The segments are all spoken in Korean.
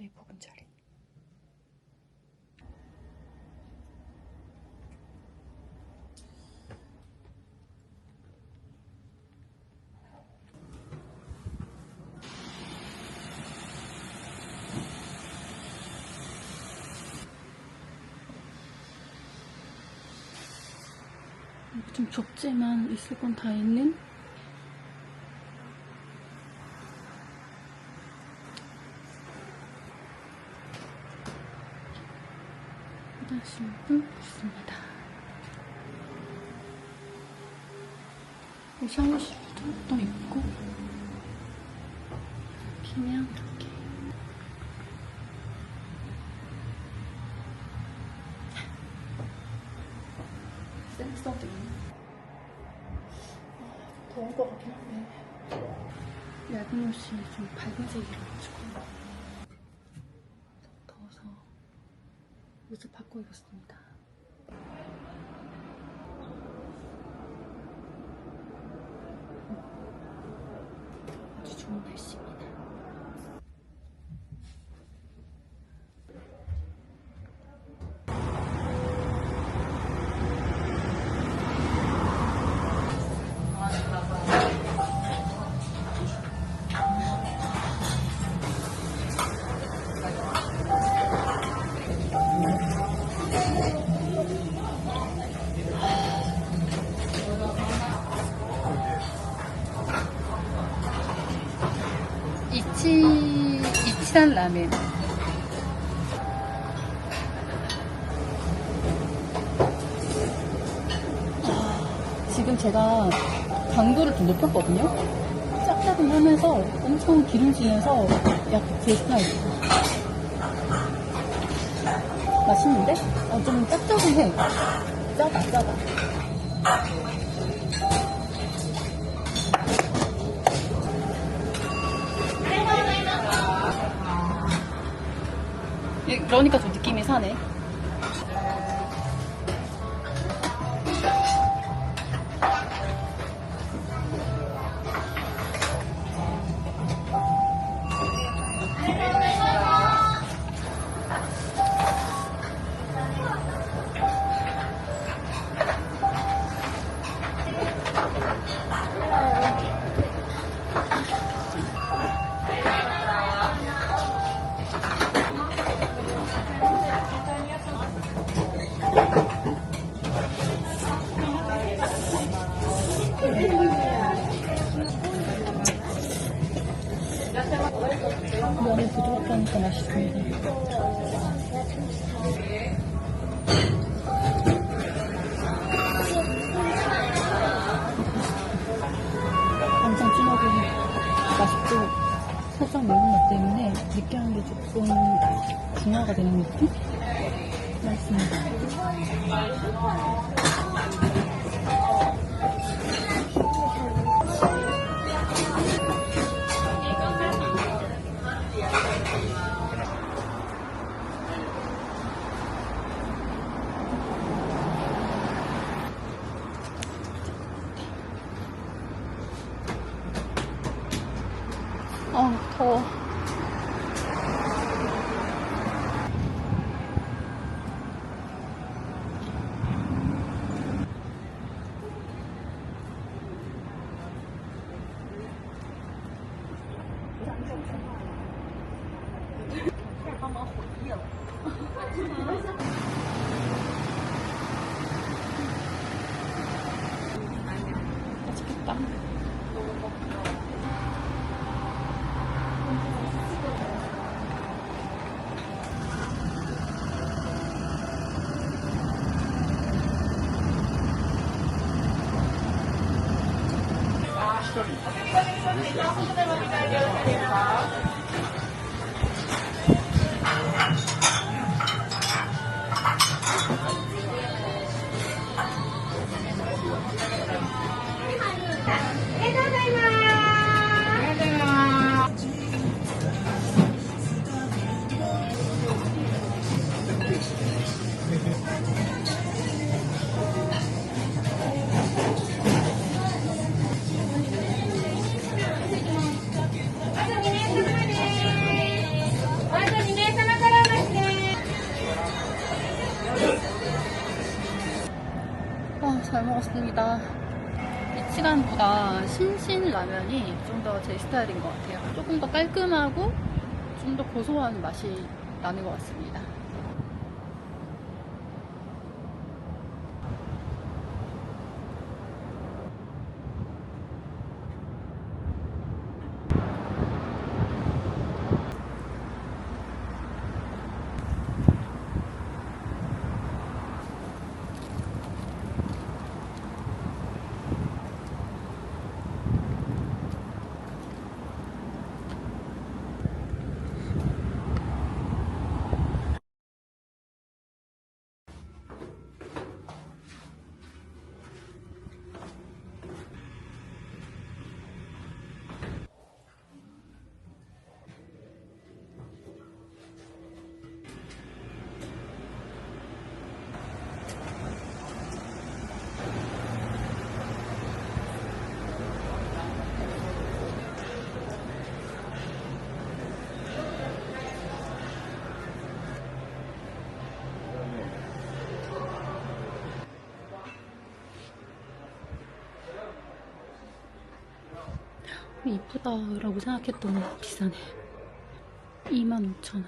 저희 보금자리. 좀 좁지만 있을 건 다 있는 화장실도 있습니다. 이 샤워실도 또 있고 그냥 이렇게 센서도 있네. 아, 더울 것 같긴 한데 얇은 옷이 좀 밝은 색이라가지고 더워서 옷을 바꿔 입었습니다. 아주 좋은 날씨 라멘. 아, 지금 제가 강도를 좀 높였거든요. 짭짤하면서 엄청 기름지면서 약간 제 스타일이에요. 맛있는데? 어, 좀 짭짤해. 짜다, 짜다. 그러니까 좀 느낌이 사네. 살짝 매운 맛 때문에 느끼한 게 조금 중화가 되는 느낌? 맛있습니다. 제 스타일인 것 같아요. 조금 더 깔끔하고 좀 더 고소한 맛이 나는 것 같습니다. 이쁘다라고 생각했더니 비싸네. 25,000원.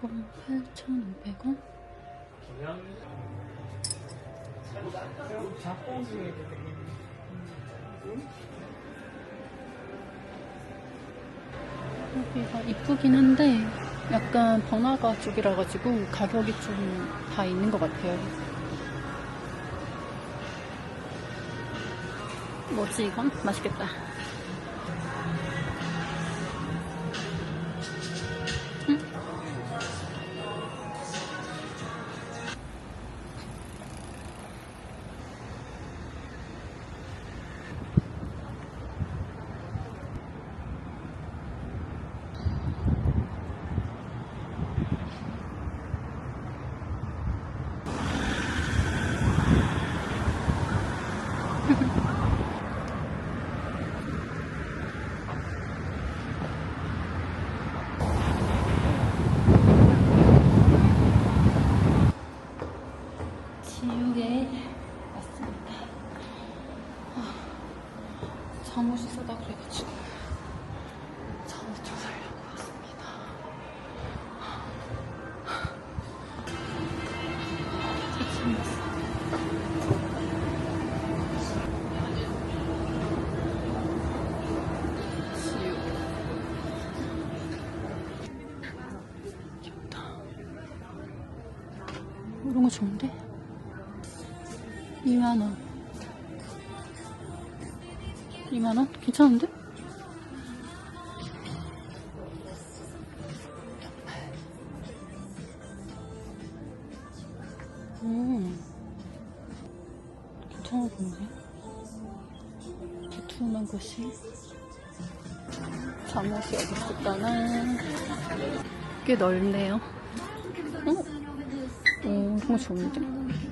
그럼 8,500원? 여기가 이쁘긴 한데 약간 번화가 쪽이라 가지고 가격이 좀 다 있는 것 같아요. 뭐지 이건? 맛있겠다. 2만원. 2만원? 괜찮은데? 음. 괜찮아 보이네. 두툼한 것이. 잠옷이 어디 있을까나. 꽤 넓네요. 어? 오, 이거 좋은데?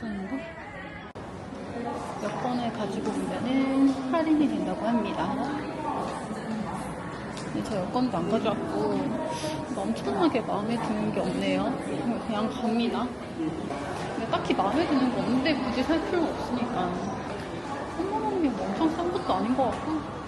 5,000원인가? 몇 번을 가지고 오면은 할인이 된다고 합니다. 근데 저 여권도 안 가져왔고 엄청나게 마음에 드는 게 없네요. 그냥 갑니다. 근데 딱히 마음에 드는 거 없는데 굳이 살 필요가 없으니까 3만 원이면 엄청 싼 것도 아닌 것 같고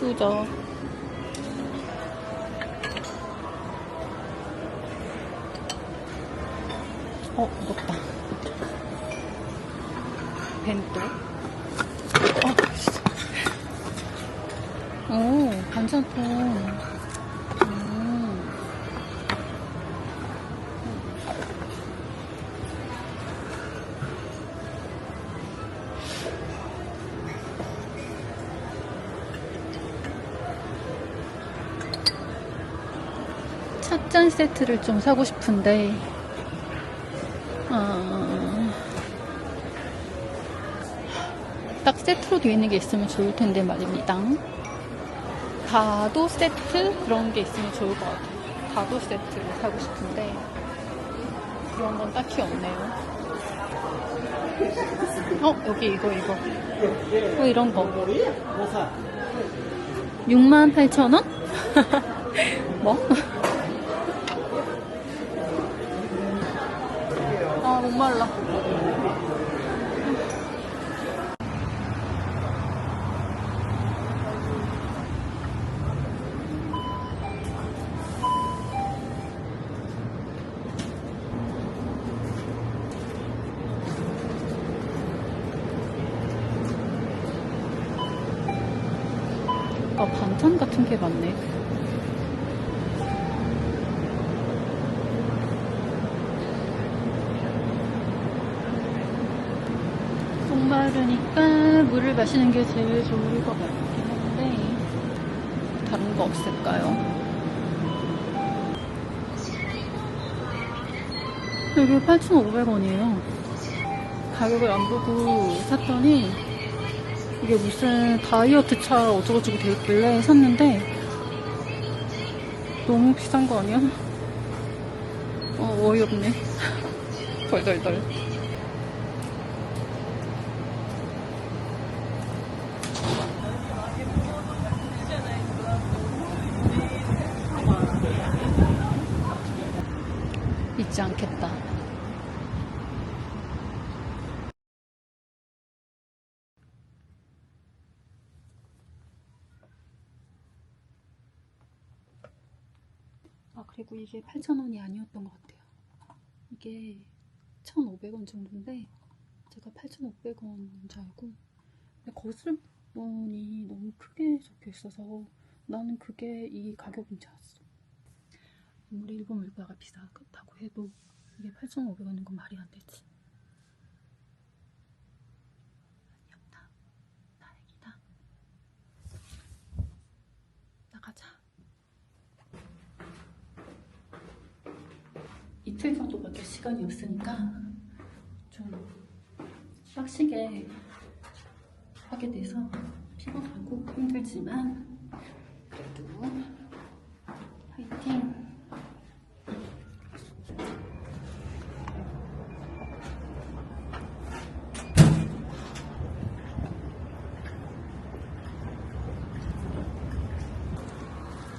수저 찻잔 세트를 좀 사고 싶은데, 아, 딱 세트로 되어 있는 게 있으면 좋을 텐데 말입니다. 다도 세트 그런 게 있으면 좋을 것 같아요. 다도 세트를 사고 싶은데 그런 건 딱히 없네요. 어 여기 이거 이거 어 이런 거 68,000원? 뭐? 아목 마시는 게 제일 좋을 것 같긴 한데 다른 거 없을까요? 여기 8,500원이에요. 가격을 안 보고 샀더니 이게 무슨 다이어트 차 어쩌고저쩌고 돼 있길래 샀는데 너무 비싼 거 아니야? 어, 어이없네. 덜덜덜. 잊지 않겠다. 아, 그리고 이게 8,000원이 아니었던 것 같아요. 이게 1,500원 정도인데, 제가 8,500원인 줄 알고, 근데 거스름돈이 너무 크게 적혀 있어서 나는 그게 이 가격인 줄 알았어. 아무리 일본 물가가 비싸다고 해도 이게 8,500원인 건 말이 안 되지. 아니었다. 다행이다. 나가자. 이틀 정도 밖에 시간이 없으니까 좀 빡시게 하게 돼서 피곤하고 힘들지만 그래도 화이팅!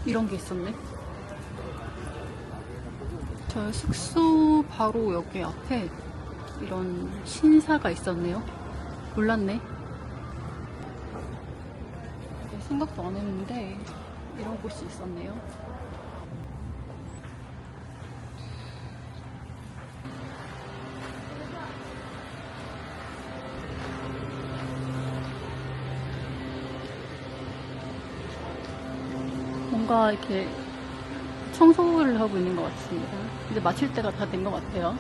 이런 게 있었네. 저 숙소 바로 여기 앞에 이런 신사가 있었네요. 몰랐네. 네, 생각도 안 했는데 이런 곳이 있었네요. 뭔가 이렇게 청소를 하고 있는 것 같습니다. 이제 마칠 때가 다 된 것 같아요.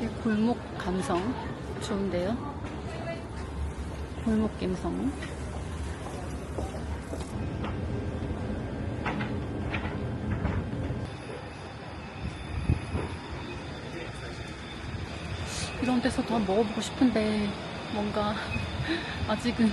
이 골목 감성 좋은데요? 골목 감성. 이런 데서 더 먹어보고 싶은데 뭔가 아직은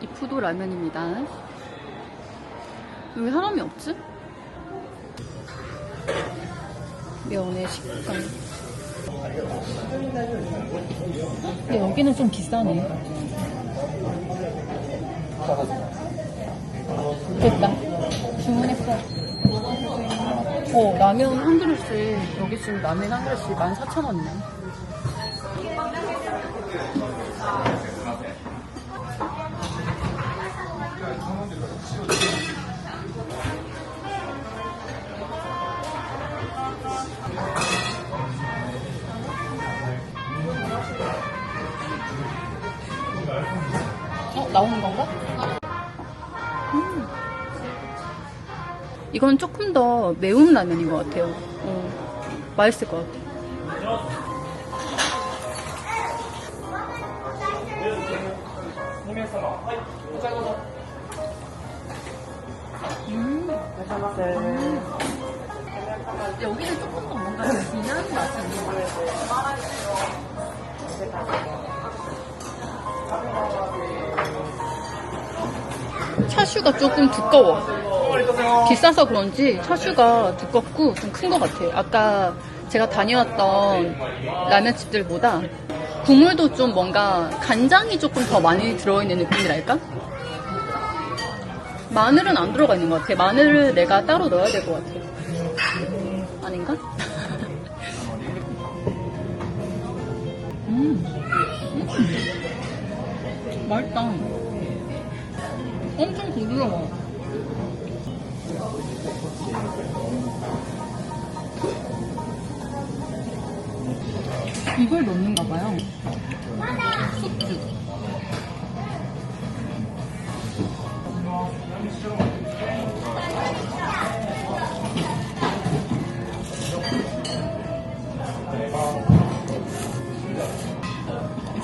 이 푸도 라면입니다. 왜 사람이 없지? 면의 식감. 근데 여기는 좀 비싸네. 됐다. 주문했어. 어, 라면 한 그릇씩, 여기 지금 라면 한 그릇씩 14,000원이네. 나오는 건가? 음. 이건 조금 더 매운 라면인 것 같아요. 어, 맛있을 것 같아. 음. 여기는 조금 차슈가 조금 두꺼워. 비싸서 그런지 차슈가 두껍고 좀 큰 것 같아요. 아까 제가 다녀왔던 라면집들보다 국물도 좀 뭔가 간장이 조금 더 많이 들어있는 느낌이랄까? 마늘은 안 들어가 있는 것 같아. 마늘을 내가 따로 넣어야 될 것 같아. 아닌가? 음. 음. 맛있다. 엄청 부드러워. 이걸 넣는가 봐요. 숙주.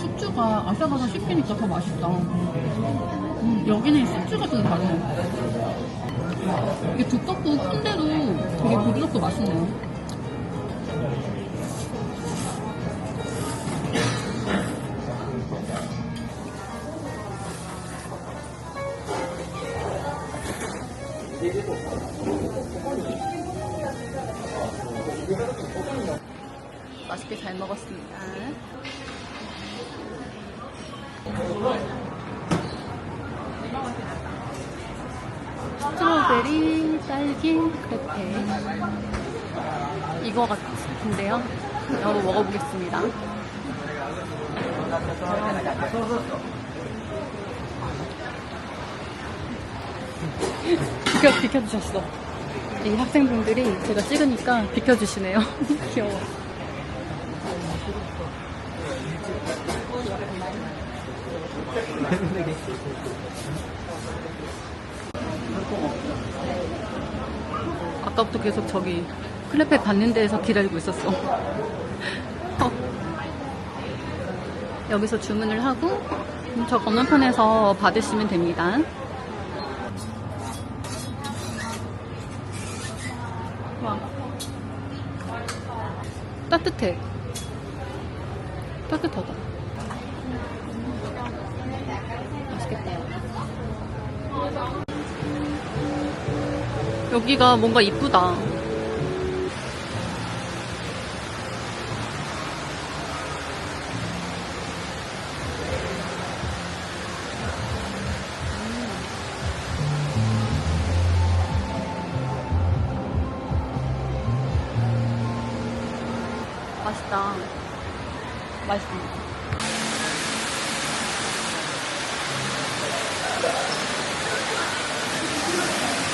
숙주가 아삭아삭 씹히니까 더 맛있다. 음, 여기는 숙주가 좀 다르네. 이게 두껍고 큰데도 되게 부드럽고 맛있네요. 맛있게 잘 먹었습니다. 스트로베리 딸기 크레페 이거 같은데요? 이거 먹어보겠습니다. 비켜, 비켜주셨어. 이 학생분들이 제가 찍으니까 비켜주시네요. 귀여워. 아까부터 계속 저기 클레페 받는 데에서 기다리고 있었어. 어. 여기서 주문을 하고 저 건너편에서 받으시면 됩니다. 와. 따뜻해. 따뜻하다. 맛있겠다. 여기가 뭔가 이쁘다.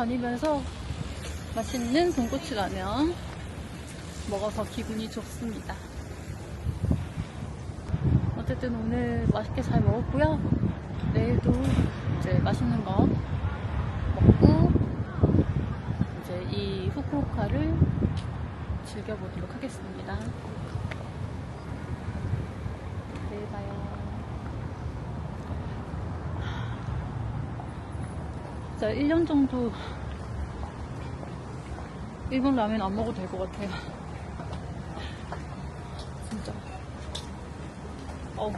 다니면서 맛있는 돈코츠 라면 먹어서 기분이 좋습니다. 어쨌든 오늘 맛있게 잘 먹었고요. 내일도 이제 맛있는 거 먹고 이제 이 후쿠오카를 즐겨보도록 하겠습니다. 내일 봐요. 진짜 1년 정도 일본 라면 안 먹어도 될 것 같아요. 진짜. 어우.